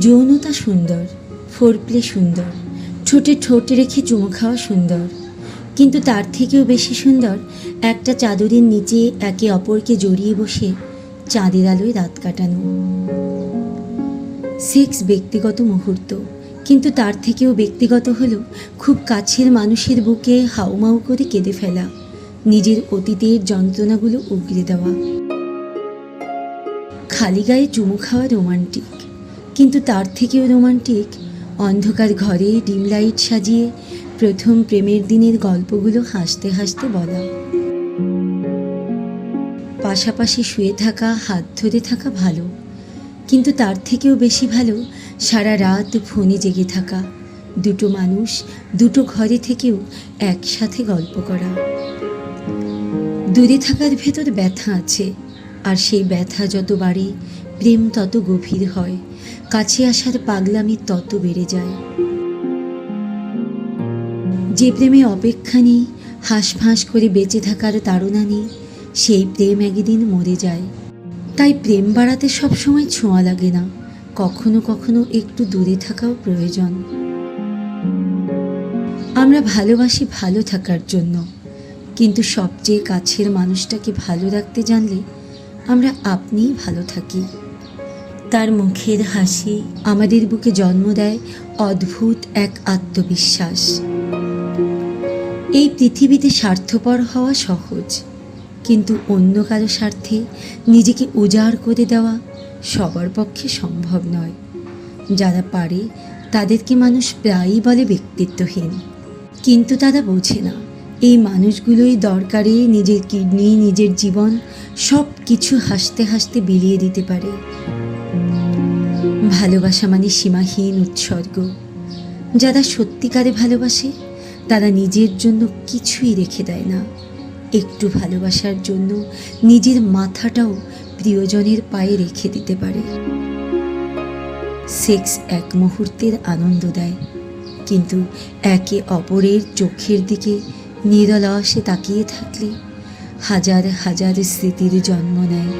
যৌনতা সুন্দর ফোরপ্লে সুন্দর, ঠোঁটে ঠোঁট রেখে চুমু খাওয়া সুন্দর। কিন্তু তার থেকেও বেশি সুন্দর একটা চাদরের নিচে একে অপরকে জড়িয়ে বসে চাঁদের আলোয় রাত কাটানো। সেক্স ব্যক্তিগত মুহূর্ত, কিন্তু তার থেকেও ব্যক্তিগত হলো খুব কাছের মানুষের বুকে হাউমাউ করে কেঁদে ফেলা, নিজের অতীতের যন্ত্রণাগুলো উগড়ে দেওয়া। খালি গায়ে চুমু খাওয়া রোমান্টিক। কিন্তু তার থেকেও রোমান্টিক। অন্ধকার ঘরে ডিম লাইট সাজিয়ে প্রথম প্রেমের দিনের গল্পগুলো হাসতে হাসতে বলা। পাশাপাশি শুয়ে থাকা, হাত ধরে থাকা ভালো। কিন্তু তার থেকেও বেশি ভালো সারা রাত ফোনে জেগে থাকা। দুটো মানুষ দুটো ঘরে থেকেও একসাথে গল্প করা। দূরে থাকার ভেতর ব্যথা আছে, আর সেই ব্যথা যত বাড়ে, প্রেম তত গভীর হয়। কাছে আসার পাগলামি তত বেড়ে যায়। যে প্রেমে অপেক্ষা নেই, হাঁসফাঁস করে বেঁচে থাকার তাড়না নেই, সেই প্রেম একদিন মরে যায়। তাই প্রেম বাড়াতে সবসময় ছোঁয়া লাগে না, কখনো কখনো একটু দূরে থাকাও প্রয়োজন। আমরা ভালোবাসি ভালো থাকার জন্য, কিন্তু সবচেয়ে কাছের মানুষটাকে ভালো রাখতে জানলে আমরা আপনিই ভালো থাকি। তার মুখের হাসি আমাদের বুকে জন্ম দেয় অদ্ভুত এক আত্মবিশ্বাস। এই পৃথিবীতে স্বার্থপর হওয়া সহজ, কিন্তু অন্য কারও স্বার্থে নিজেকে উজাড় করে দেওয়া সবার পক্ষে সম্ভব নয়। যারা পারে, তাদেরকে মানুষ প্রায়ই বলে ব্যক্তিত্বহীন। কিন্তু তারা বোঝে না, এই মানুষগুলোই দরকারে নিজের কিডনি, নিজের জীবন সব কিছু হাসতে হাসতে বিলিয়ে দিতে পারে। ভালোবাসা মানে সীমাহীন উৎসর্গ। যারা সত্যিকারে ভালোবাসে, তারা নিজের জন্য কিছুই রেখে দেয় না। একটু ভালোবাসার জন্য নিজের মাথাটাও প্রিয়জনের পায়ে রেখে দিতে পারে। সেক্স এক মুহূর্তের আনন্দ দেয়, কিন্তু একে অপরের চোখের দিকে নিরলসে তাকিয়ে থাকলে হাজার হাজার স্মৃতির জন্ম নেয়।